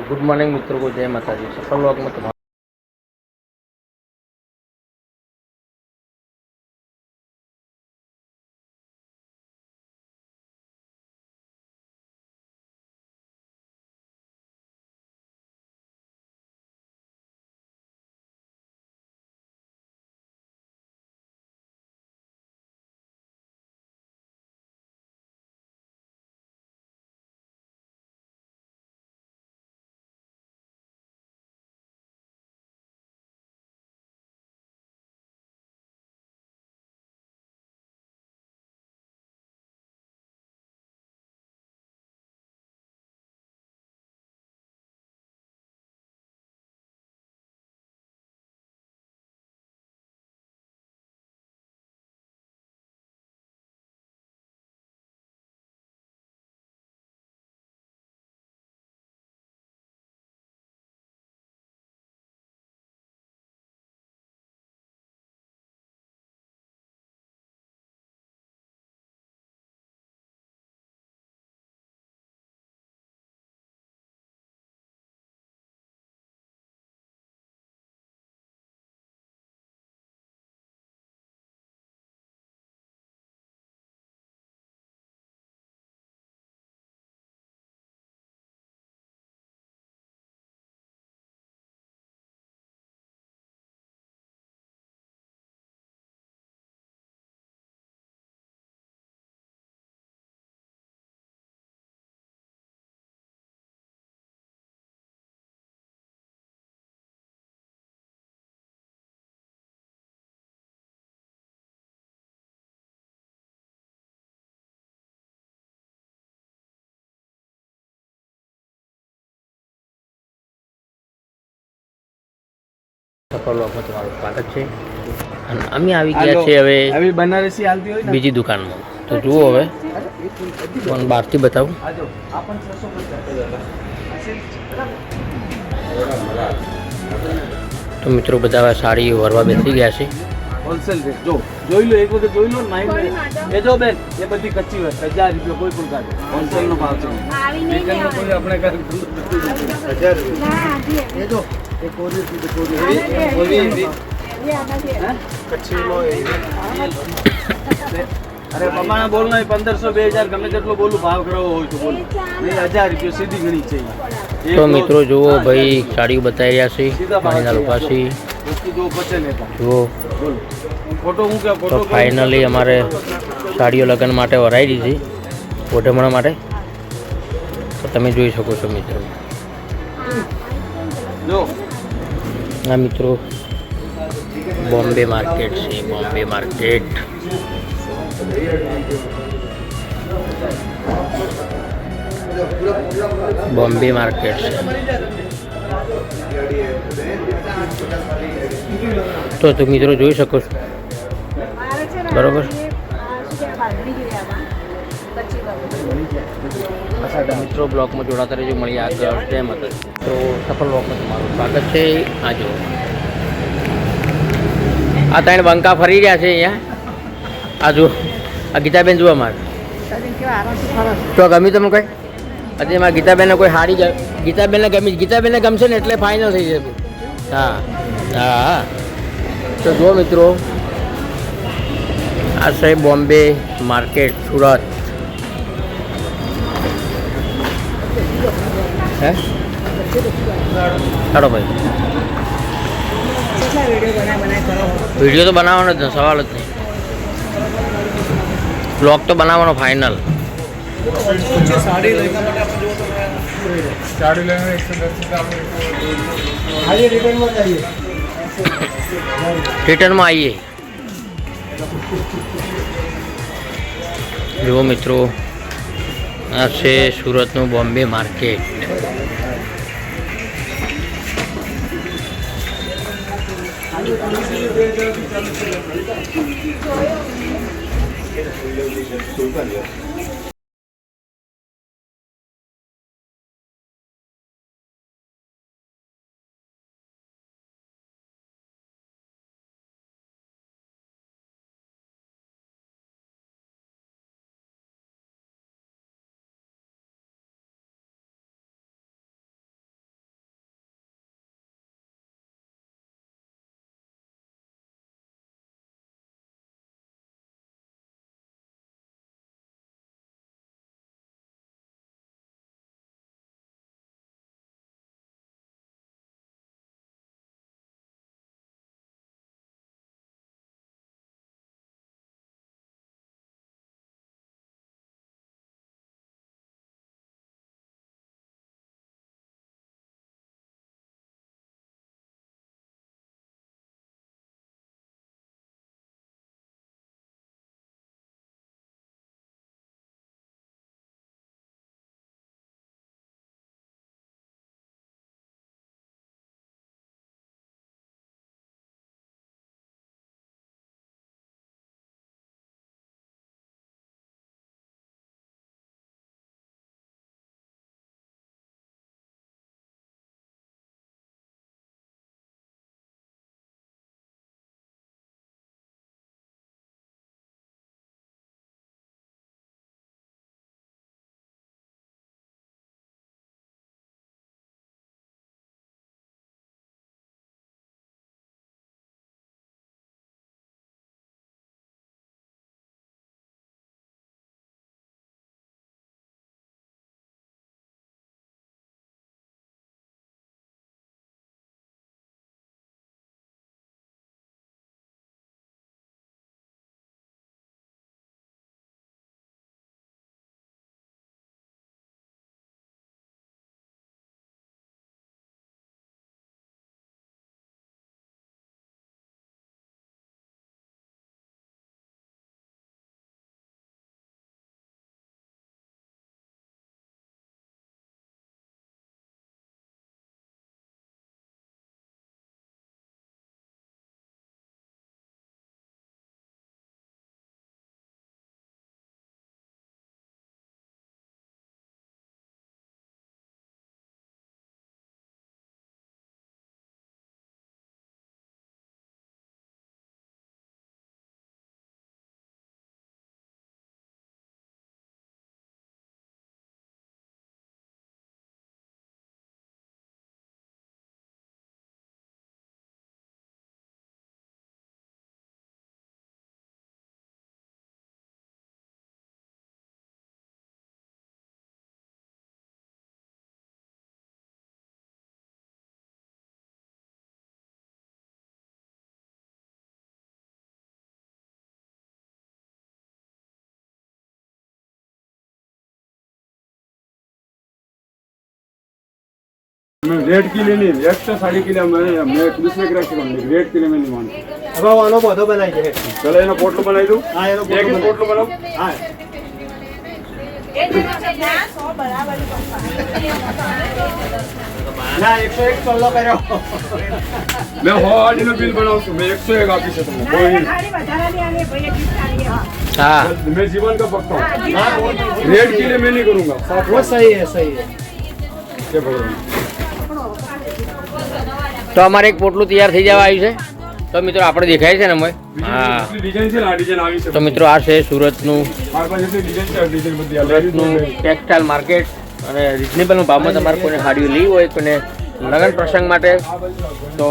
Good morning મિત્રો જય માતાજી. સફળ લોકમાં તમારું સફરલોકમાં તમારું સ્વાગત છે. અને અમે આવી ગયા છે હવે આવી બનારસી હાલતી હોય બીજી દુકાનમાં. તો જુઓ હવે. ફોન બહારથી બતાવું. તો મિત્રો બધા સાડી વરવા બેસી ગયા છે. હોલસેલ રેટ જો જોઈ લો એક વખત જોઈ લો નાઇન એ જો બેન એ બધી કચ્છી હોય હજાર રૂપિયા કોઈ પણ કાઢે. હોલસેલનો ભાવ છે. આપણે હજાર રૂપિયા એ જો એ કોરી થી કોરી કોરી એવી હે કચ્છી લો એવી અરે પ્રમાણે બોલ નહીં પંદરસો બે હજાર ગમે તેટલો બોલું ભાવ કરવો હોય તો બોલો. નહીં હજાર રૂપિયા સીધી ગણી છે. તો મિત્રો જુઓ ભાઈ સાડીઓ બતાવી રહ્યા છે પાણીના તો. જુઓ ફોટો હું કે તો ફાઇનલી અમારે સાડીઓ લગ્ન માટે વરાઈ દીધી ઓઢમણા માટે. તો તમે જોઈ શકો છો મિત્રો. જો. આ મિત્રો. બોમ્બે માર્કેટ છે બોમ્બે માર્કેટ. બોમ્બે માર્કેટ છે. તો તમે મિત્રો જોઈ શકો છો. બરોબર. મિત્રો બ્લોકમાં જોડાતા રહેજો. મળી આગળ. જય માતા તો સફળ વખત તમારું સ્વાગત છે. આ જો આ ત્રણ બંકા ફરી રહ્યા છે અહીંયા. આ જો આ ગીતાબેન જુઓ અમારે. તો ગમ્યું તમે કઈ? આજે એમાં ગીતાબેનને કોઈ હારી ગીતાબેનને ગમી ગીતાબેનને ગમશે ને એટલે ફાઇનલ થઈ જશે. હા. હા. તો જુઓ મિત્રો. આ છે બોમ્બે માર્કેટ, સુરત. હે? ચાલો ભાઈ. વીડિયો તો બનાવવાનો જ ને સવાલ જ નહીં. બ્લોગ તો બનાવવાનો ફાઇનલ રિટર્નમાં આવીએ. જુઓ મિત્રો આ છે સુરતનું Bombay market. रेट के लिए नहीं एक्स्ट्रा साड़ी के लिए मैं मैं दूसरे ग्राहक से कहूँगी रेट के लिए मैं नहीं मानता હવે આનો બધો બનાવી દે चलो એનો પોટલો બનાવી દઉં હા એનો એક જ પોટલો બનાવું હા ના એકસો એક ચોલ્લો કર્યો મેં સો આડીનો બિલ બનાવું છું મેં એકસો એક આપી છે તમને કોઈ નહીં. હા मैं जीवन का पक्का हूँ रेट के लिए मैं नहीं करूँगा साफ वो सही है सही है ये भगवान તો અમારે એક પોટલું તૈયાર થઈ જવા આવ્યું છે. તો મિત્રો આપણે દેખાય છે ને અમે? હા. તો મિત્રો આ છે સુરતનું. સુરતનું ટેક્સટાઇલ માર્કેટ અને રિઝનેબલનું ભાવમાં તમારે કોઈને સાડીઓ લેવી હોય કોઈને લગ્ન પ્રસંગ માટે તો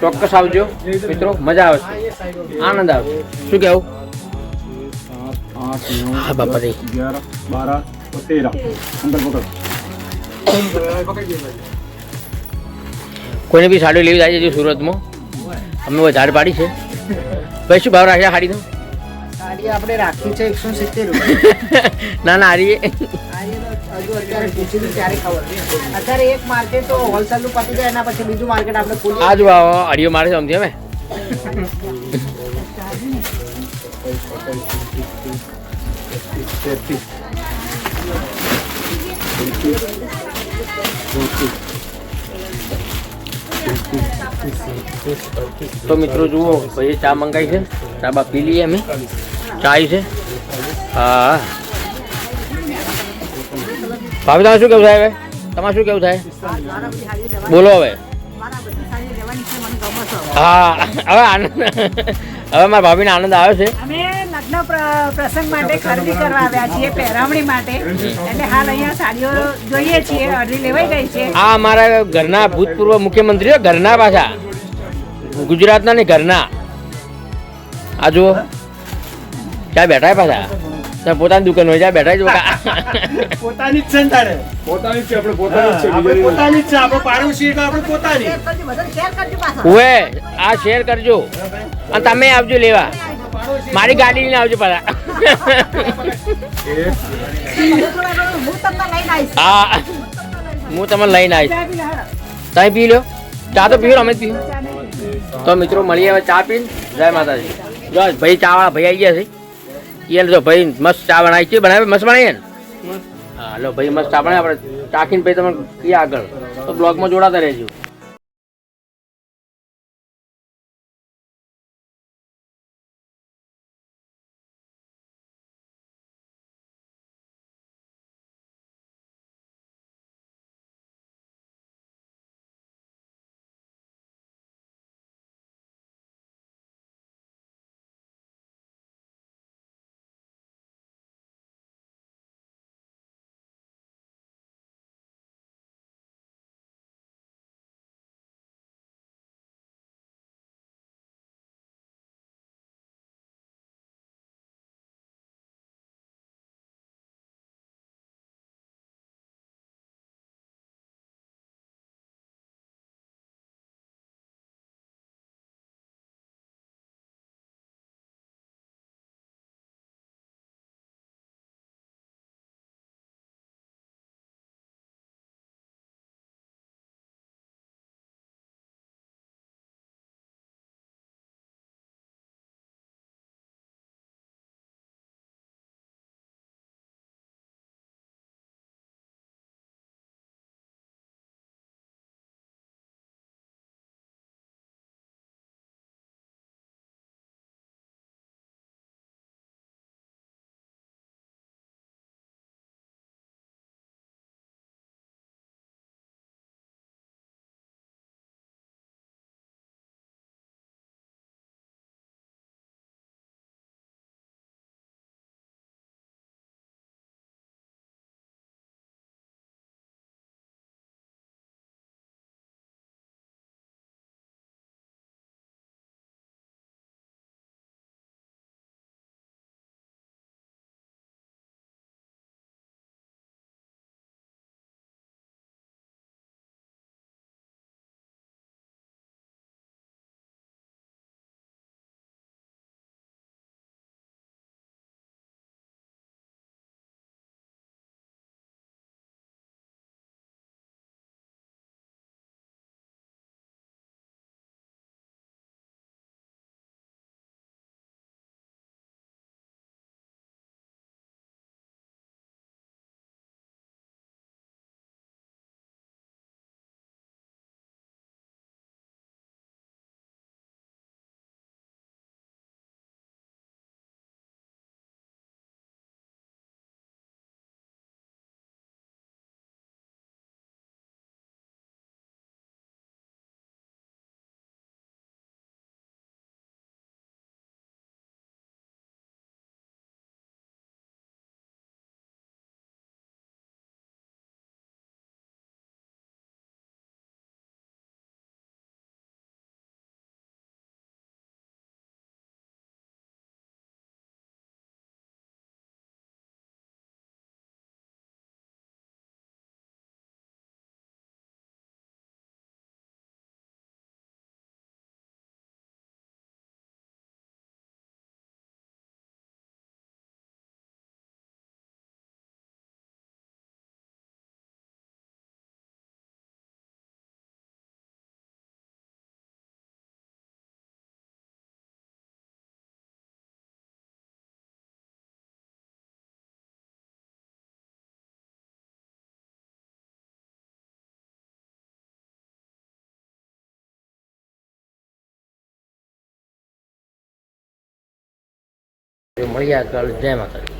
ચોક્કસ આવજો. મિત્રો મજા આવશે. આનંદ આવશે. શું કહેવું હા બાપા રે બાર તેરા. અંદર પકડ. કોઈને બી સાડી લેવી જાય છે સુરતમાં અમે વધારે પાડી છે ભાઈ શું ભાવ રાખ્યા સાડીનો સાડી આપણે રાખી છે એકસો સિત્તેર ના ના હારી અત્યારે એક માર્કેટ તો હોલસેલનું પતી જાય એના પછી બીજું માર્કેટ આપણે ખોલીએ આ જો આવો અડીઓ મારે છે સમજી અમે તો મિત્રો જુઓ ભાઈ ચા મંગાવી છે. ચા બા પી લઈએ અમે. ચા આવી છે. હા. ભાભી તમારે શું કેવું થાય હવે? તમારે શું કેવું થાય? બોલો હવે. હા. હવે આનંદ. હવે મારા ભાભીને આનંદ આવે છે. અમે લગ્ન પ્રસંગ માટે ખરીદી કરવા આવ્યા છીએ પહેરામણી માટે. એટલે હાલ અહીંયા સાડીઓ જોઈએ છીએ અરજી લેવાઈ ગઈ છે. આ અમારા ઘરના ભૂતપૂર્વ મુખ્યમંત્રી ઘરના પાછા. ગુજરાતના ને ઘરના. આ જુઓ. ક્યાં બેઠા પાછા? પોતાની દુકાન હોય ત્યાં બેઠા જ બકા પોતાની જ છે ને તારે. પોતાની જ છે આપણે પોતાની જ છે આપણે પોતાની જ છે આપણે છીએ એટલે આપણે પોતાની. ઓએ આ શેર કરજો. અને તમે આવજો લેવા. મારી ગાડી લઈને આવજો પાછા. હા હું તમને લઈને આવીશ. તમે પી લો. ચા તો પીવો અમે જ પીવું તો મિત્રો મળીએ હવે ચા પીને. જય માતાજી. જો ભાઈ ચા વાળા ભાઈ આવી ગયા છે. એને જો ભાઈ મસ્ત ચા બનાવી છે બનાવે? મસ્ત બનાવીએ ને? હા લો ભાઈ મસ્ત ચા બનાવે આપણે ચાખીને ભાઈ તમે કહીએ આગળ. તો બ્લોગમાં જોડાતા રહેજો. મળીએ કાલ જય માતાજી